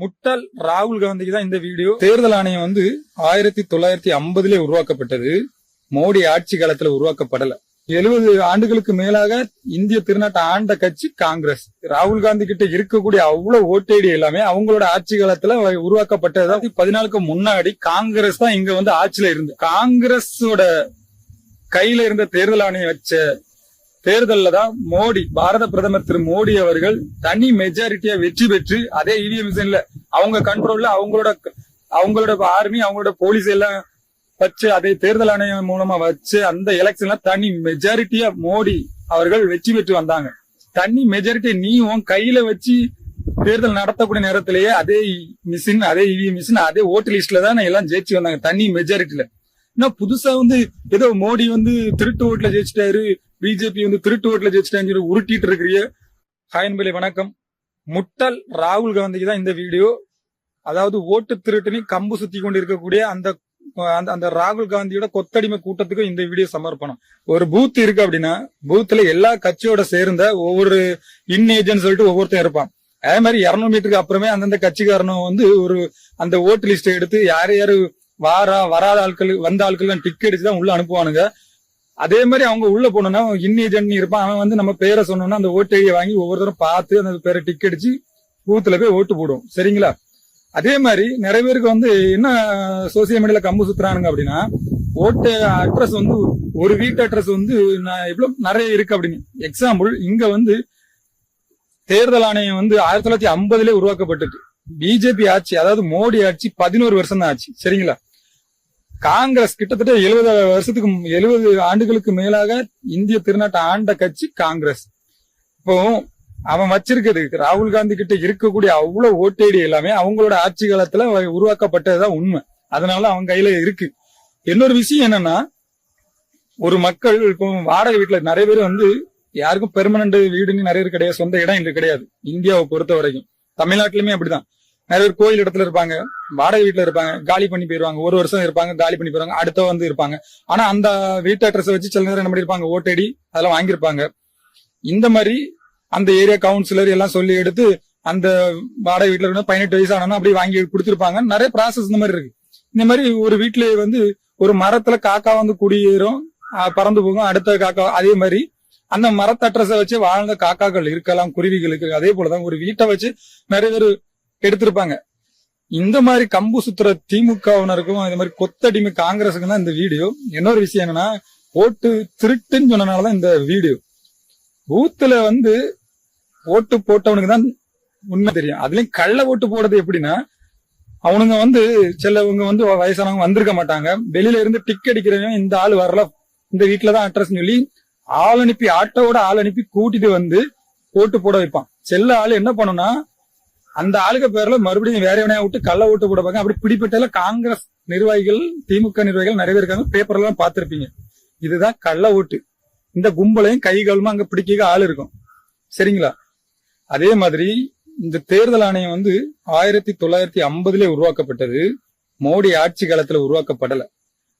முட்டாள் ராகுல் காந்திக்கு தான் இந்த வீடியோ. தேர்தல் ஆணையம் வந்து ஆயிரத்தி தொள்ளாயிரத்தி ஐம்பதுல உருவாக்கப்பட்டது. மோடி ஆட்சி காலத்துல உருவாக்கப்படல. எழுபது ஆண்டுகளுக்கு மேலாக இந்திய திருநாட்டை ஆண்ட கட்சி காங்கிரஸ். ராகுல் காந்தி கிட்ட இருக்கக்கூடிய அவ்வளவு ஓட்டேடி எல்லாமே அவங்களோட ஆட்சி காலத்துல உருவாக்கப்பட்டது பதினாலுக்கு முன்னாடி காங்கிரஸ் தான் இங்க வந்து ஆட்சியில இருந்து. காங்கிரஸோட கையில இருந்த தேர்தல் ஆணையம் வச்ச தேர்தலில் தான் மோடி பாரத பிரதமர் திரு மோடி அவர்கள் தனி மெஜாரிட்டியா வெற்றி பெற்று அதே இவிஎம் மிஷின்ல அவங்க கண்ட்ரோல்ல அவங்களோட அவங்களோட ஆர்மி அவங்களோட போலீஸ் எல்லாம் வச்சு அதை தேர்தல் ஆணையம் மூலமா வச்சு அந்த எலெக்ஷன்ல தனி மெஜாரிட்டியா மோடி அவர்கள் வெற்றி பெற்று வந்தாங்க. தனி மெஜாரிட்டி நீ உன் கையில வச்சு தேர்தல் நடத்தக்கூடிய நேரத்திலேயே அதே மிஷின் அதே இவிஎம் மிஷின் அதே ஓட்டு லிஸ்ட்ல தான் எல்லாம் ஜெயிச்சு வந்தாங்க தனி மெஜாரிட்டில இன்னும் புதுசா வந்து ஏதோ மோடி வந்து திருட்டு ஓட்டுல ஜெயிச்சிட்டாரு பிஜேபி வந்து திருட்டு ஓட்டுல ஜெயிச்சிட்டான்னு சொல்லி உருட்டிட்டு இருக்கிறிய ஹாயன்பலி வணக்கம். முட்டால் ராகுல் காந்திக்கு தான் இந்த வீடியோ. அதாவது ஓட்டு திருட்டுனி கம்பு சுத்தி கொண்டு இருக்கக்கூடிய அந்த அந்த அந்த ராகுல் காந்தியோட கொத்தடிமை கூட்டத்துக்கும் இந்த வீடியோ சமர்ப்பணம். ஒரு பூத் இருக்கு அப்படின்னா பூத்துல எல்லா கட்சியோட சேர்ந்த ஒவ்வொரு இன் ஏஜென்ட் சொல்லிட்டு ஒவ்வொருத்தன் இருப்பான். அதே மாதிரி இருநூறு மீட்டருக்கு அப்புறமே அந்தந்த கட்சிக்காரனும் வந்து ஒரு அந்த ஓட்டு லிஸ்ட் எடுத்து யார் யாரு வாரா வராத ஆட்கள் வந்த ஆட்கள் டிக் அடிச்சு தான் உள்ள அனுப்புவானுங்க. அதே மாதிரி அவங்க உள்ள போனோம்னா இன் ஏஜென்ட் இருப்பான். அவன் வந்து நம்ம பேரை சொன்னோம்னா அந்த ஓட்டு ஐடியை வாங்கி ஒவ்வொருத்தரும் பார்த்து அந்த பேரை டிக் அடிச்சு பூத்துல போய் ஓட்டு போடுவோம் சரிங்களா? அதே மாதிரி நிறைய பேருக்கு வந்து என்ன சோசியல் மீடியால கம்பு சுத்துறானுங்க அப்படின்னா ஓட்டு அட்ரஸ் வந்து ஒரு வீட்டு அட்ரஸ் வந்து நான் நிறைய இருக்கு அப்படின்னு. எக்ஸாம்பிள் இங்க வந்து தேர்தல் ஆணையம் வந்து ஆயிரத்தி தொள்ளாயிரத்தி ஐம்பதுல உருவாக்கப்பட்டிருக்கு. பிஜேபி ஆட்சி அதாவது மோடி ஆட்சி பதினோரு வருஷம் தான் ஆச்சு. சரிங்களா? காங்கிரஸ் கிட்டத்தட்ட எழுபது வருஷத்துக்கு எழுபது ஆண்டுகளுக்கு மேலாக இந்திய திருநாட்டை ஆண்ட கட்சி காங்கிரஸ். இப்போ அவன் வச்சிருக்கிறது. ராகுல் காந்தி கிட்ட இருக்கக்கூடிய அவ்வளவு ஓட்டேடி எல்லாமே அவங்களோட ஆட்சி காலத்துல உருவாக்கப்பட்டதுதான் உண்மை. அதனால அவன் கையில இருக்கு. இன்னொரு விஷயம் என்னன்னா ஒரு மக்கள் இப்போ வாடகை வீட்டுல நிறைய பேர் வந்து யாருக்கும் பெர்மனன்ட் வீடுன்னு நிறைய பேர் கிடையாது. சொந்த இடம் இங்க கிடையாது. இந்தியாவை பொறுத்த வரைக்கும் தமிழ்நாட்டிலுமே அப்படிதான். நிறைய பேர் கோயில் இடத்துல இருப்பாங்க வாடகை வீட்டுல இருப்பாங்க காலி பண்ணி போயிருவாங்க ஒரு வருஷம் இருப்பாங்க காலி பண்ணி போயிருவாங்க அடுத்த வந்து இருப்பாங்க. ஆனா அந்த வீட்டு அட்ரஸ் வச்சு சில நேரம் என்ன பண்ணிருப்பாங்க ஓட்டடி அதெல்லாம் வாங்கியிருப்பாங்க. இந்த மாதிரி அந்த ஏரியா கவுன்சிலர் எல்லாம் சொல்லி எடுத்து அந்த வாடகை வீட்டுல இருந்து பதினெட்டு வயசு ஆனா அப்படியே வாங்கி கொடுத்துருப்பாங்க. நிறைய ப்ராசஸ் இந்த மாதிரி இருக்கு. இந்த மாதிரி ஒரு வீட்டுல வந்து ஒரு மரத்துல காக்கா வந்து குடியேறும் பறந்து போகும் அடுத்த காக்கா அதே மாதிரி அந்த மரத்தட்ரஸை வச்சு வாழ்ந்த காக்காக்கள் இருக்கலாம் குருவிகளுக்கு அதே போலதான் ஒரு வீட்டை வச்சு நிறைய பேர் எடுத்திருப்பாங்க. இந்த மாதிரி கம்பு சுத்துற திமுகவினருக்கும் இந்த மாதிரி கொத்தடிமை காங்கிரஸுக்கும் தான் இந்த வீடியோ. இன்னொரு விஷயம் என்னன்னா ஓட்டு திருட்டுன்னு சொன்னனாலதான் இந்த வீடியோ. பூத்துல வந்து ஓட்டு போட்டவனுக்கு தான் உண்மை தெரியும். அதுலயும் கள்ள ஓட்டு போடுறது எப்படின்னா அவனுங்க வந்து சிலவங்க வந்து வயசானவங்க வந்திருக்க மாட்டாங்க. வெளியில இருந்து டிக் அடிக்கிறவன் இந்த ஆள் வரல. இந்த வீட்டுலதான் அட்ரஸ் சொல்லி ஆள் அனுப்பி ஆட்டோட ஆள் அனுப்பி கூட்டிட்டு வந்து ஓட்டு போட வைப்பான். செல்ல ஆள் என்ன பண்ணுனா அந்த ஆளுக்கு பேர்ல மறுபடியும் வேற எவனையா விட்டு கள்ள ஓட்டு போட அப்படி பிடிப்பட்டால காங்கிரஸ் நிர்வாகிகள் திமுக நிர்வாகிகள் நிறைய பேர் இருக்காங்க. பேப்பர்ல எல்லாம் பார்த்திருப்பீங்க. இதுதான் கள்ள ஓட்டு. இந்த கும்பலையும் கை காலமா அங்க பிடிக்க ஆள் இருக்கும். சரிங்களா? அதே மாதிரி இந்த தேர்தல் ஆணையம் வந்து ஆயிரத்தி தொள்ளாயிரத்தி ஐம்பதுல உருவாக்கப்பட்டது. மோடி ஆட்சி காலத்துல உருவாக்கப்படல.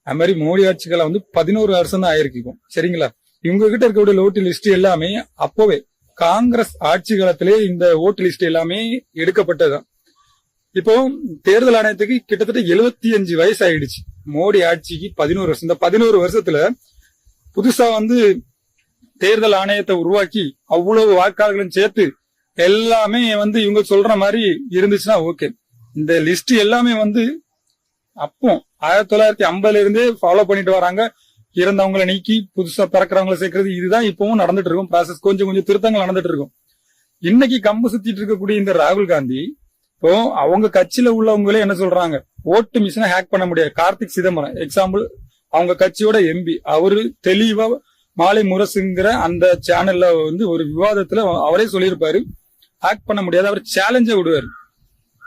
அது மாதிரி மோடி ஆட்சி காலம் வந்து பதினோரு வருஷம் தான் ஆயிருக்கும் சரிங்களா? இவங்க கிட்ட இருக்கக்கூடிய லோட்டு லிஸ்ட் எல்லாமே அப்போவே காங்கிரஸ் ஆட்சி காலத்திலே இந்த ஓட்டு லிஸ்ட் எல்லாமே எடுக்கப்பட்டதுதான். இப்போ தேர்தல் ஆணையத்துக்கு கிட்டத்தட்ட எழுபத்தி அஞ்சு வயசு ஆயிடுச்சு மோடி ஆட்சிக்கு பதினோரு வருஷம். இந்த பதினோரு வருஷத்துல புதுசா வந்து தேர்தல் ஆணையத்தை உருவாக்கி அவ்வளவு வாக்காளர்களும் சேர்த்து எல்லாமே வந்து இவங்க சொல்ற மாதிரி இருந்துச்சுன்னா ஓகே. இந்த லிஸ்ட் எல்லாமே வந்து அப்போ ஆயிரத்தி தொள்ளாயிரத்தி ஐம்பதுல இருந்தே ஃபாலோ பண்ணிட்டு வராங்க. இறந்தவங்களை நீக்கி புதுசா பிறக்கிறவங்களை சேர்க்கறது இதுதான் இப்பவும் நடந்துட்டு இருக்கும். ப்ராசஸ் கொஞ்சம் கொஞ்சம் திருத்தங்கள் நடந்துட்டு இருக்கும். இன்னைக்கு கம்பு சுத்திட்டு இருக்கக்கூடிய இந்த ராகுல் காந்தி இப்போ அவங்க கட்சியில உள்ளவங்களே என்ன சொல்றாங்க? ஓட்டு மிஷினை ஹேக் பண்ண முடியாது. கார்த்திக் சிதம்பரம் எக்ஸாம்பிள் அவங்க கட்சியோட எம்பி அவரு தெளிவா மாலை முரசுங்கிற அந்த சேனல்ல வந்து ஒரு விவாதத்துல அவரே சொல்லியிருப்பாரு. ஹேக் பண்ண முடியாது. அவர் சேலஞ்ச விடுவாரு.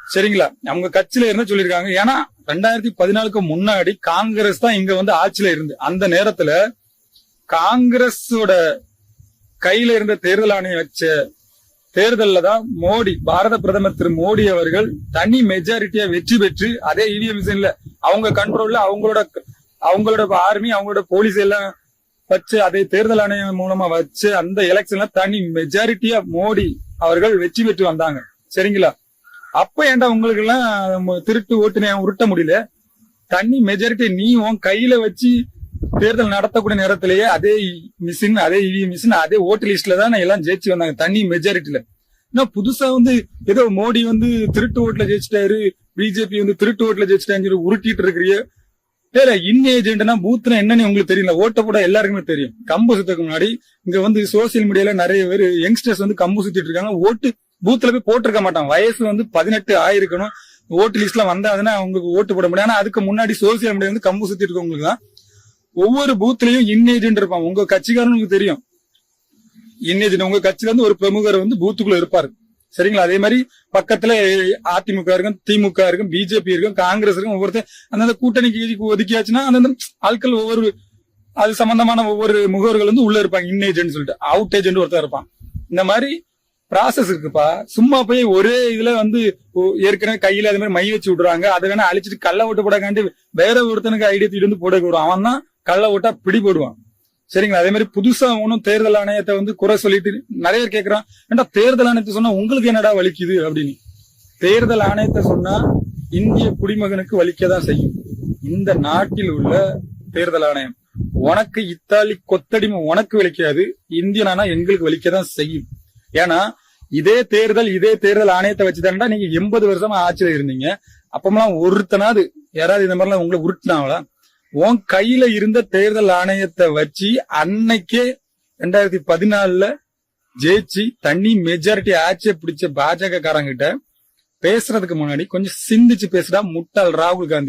சரிங்களா? அவங்க கட்சியில இருந்து சொல்லியிருக்காங்க? ஏன்னா ரெண்டாயிரத்தி பதினாலுக்கு முன்னாடி காங்கிரஸ் தான் இங்க வந்து ஆட்சியில இருந்து அந்த நேரத்துல காங்கிரஸோட கையில இருந்த தேர்தல் ஆணையம் வச்ச தேர்தல்ல தான் மோடி பாரத பிரதமர் திரு மோடி அவர்கள் தனி மெஜாரிட்டியா வெற்றி பெற்று அதே இவிஎம் மிஷின்ல அவங்க கண்ட்ரோல்ல அவங்களோட அவங்களோட ஆர்மி அவங்களோட போலீஸ் எல்லாம் வச்சு அதே தேர்தல் ஆணையம் மூலமா வச்சு அந்த எலெக்ஷன்ல தனி மெஜாரிட்டியா மோடி அவர்கள் வெற்றி பெற்று வந்தாங்க. சரிங்களா? அப்ப ஏன்டா உங்களுக்கு எல்லாம் திருட்டு ஓட்டுன உருட்ட முடியல? தண்ணி மெஜாரிட்டி நீ உன் கையில வச்சு தேர்தல் நடத்தக்கூடிய நேரத்திலேயே அதே மிஷின் அதே இவி மிஷின் அதே ஓட்டு லிஸ்ட்ல தான் எல்லாம் ஜெயிச்சு வந்தாங்க தண்ணி மெஜாரிட்டில இன்னும் புதுசா வந்து ஏதோ மோடி வந்து திருட்டு ஓட்டுல ஜெயிச்சிட்டாரு பிஜேபி வந்து திருட்டு ஓட்டுல ஜெயிச்சிட்டான்னு சொல்லி உருட்டிட்டு இருக்கிறிய இல்ல இன் ஏஜென்ட்னா பூத்னா என்னன்னு உங்களுக்கு தெரியல. ஓட்ட போட எல்லாருக்குமே தெரியும். கம்பு சுத்தக்கு முன்னாடி இங்க வந்து சோசியல் மீடியால நிறைய பேர் யங்ஸ்டர்ஸ் வந்து கம்பு சுத்திட்டு இருக்காங்க. ஓட்டு பூத்துல போய் போட்டிருக்க மாட்டான். வயசு வந்து பதினெட்டு ஆயிருக்கணும். ஓட்டு லிஸ்ட்ல வந்தாதுன்னா அவங்களுக்கு ஓட்டு போட முடியும். ஆனா அதுக்கு முன்னாடி சோசியல் மீடியா வந்து கம்பு சுத்திட்டு இருக்கவங்களுக்கு தான் ஒவ்வொரு பூத்லயும் இன் இருப்பான். உங்க கட்சிக்காரனுக்கு தெரியும். இன் உங்க கட்சியில இருந்து ஒரு பிரமுகர் வந்து பூத்துக்குள்ள இருப்பாரு. சரிங்களா? அதே மாதிரி பக்கத்துல அதிமுக இருக்கும் திமுக இருக்கும் பிஜேபி இருக்கும் காங்கிரஸ் இருக்கும் ஒவ்வொருத்தர் அந்தந்த கூட்டணிக்கு ஒதுக்கியாச்சுன்னா அந்தந்த ஆட்கள் ஒவ்வொரு அது சம்பந்தமான ஒவ்வொரு முகவர்கள் வந்து உள்ள இருப்பாங்க. இன் ஏஜென்ட் சொல்லிட்டு. அவுட் ஏஜென்ட் ஒருத்தர் இருப்பான். இந்த மாதிரி ப்ராசஸ் இருக்குப்பா. சும்மா போய் ஒரே இதுல வந்து ஏற்கனவே கையில அது மாதிரி மை வச்சு விடுறாங்க. அதை வேணா அழிச்சிட்டு கள்ள ஓட்டு போடக்காண்டி வேற ஒருத்தனுக்கு ஐடியா தூக்கிட்டு வந்து போட விடுவான். அவன் தான் கள்ள ஓட்டா பிடிபடுவான் சரிங்களா? அதே மாதிரி புதுசா ஒன்றும் தேர்தல் ஆணையத்தை வந்து குறை சொல்லிட்டு நிறைய பேர் கேட்கறான் ஏன்டா தேர்தல் ஆணையத்தை சொன்னா உங்களுக்கு என்னடா வலிக்குது அப்படின்னு. தேர்தல் ஆணையத்தை சொன்னா இந்திய குடிமகனுக்கு வலிக்கதான் செய்யும். இந்த நாட்டில் உள்ள தேர்தல் ஆணையம். உனக்கு இத்தாலி கொத்தடிமை உனக்கு வலிக்காது. இந்தியனானா எங்களுக்கு வலிக்கதான் செய்யும். ஏன்னா இதே தேர்தல் இதே தேர்தல் ஆணையத்தை வச்சுதான்டா நீங்க எண்பது வருஷமா ஆட்சியில இருந்தீங்க. அப்பமெல்லாம் ஒருத்தனாவது யாராவது இந்த மாதிரிலாம் உங்களை உருட்டினாங்களா? உன் கையில இருந்த தேர்தல் ஆணையத்தை வச்சு அன்னைக்கே ரெண்டாயிரத்தி பதினாலுல ஜெயிச்சு தண்ணி மெஜாரிட்டி ஆட்சியை பிடிச்ச பாஜக காரங்கிட்ட பேசுறதுக்கு முன்னாடி கொஞ்சம் சிந்திச்சு பேசுடா முட்டாள் ராகுல் காந்தி.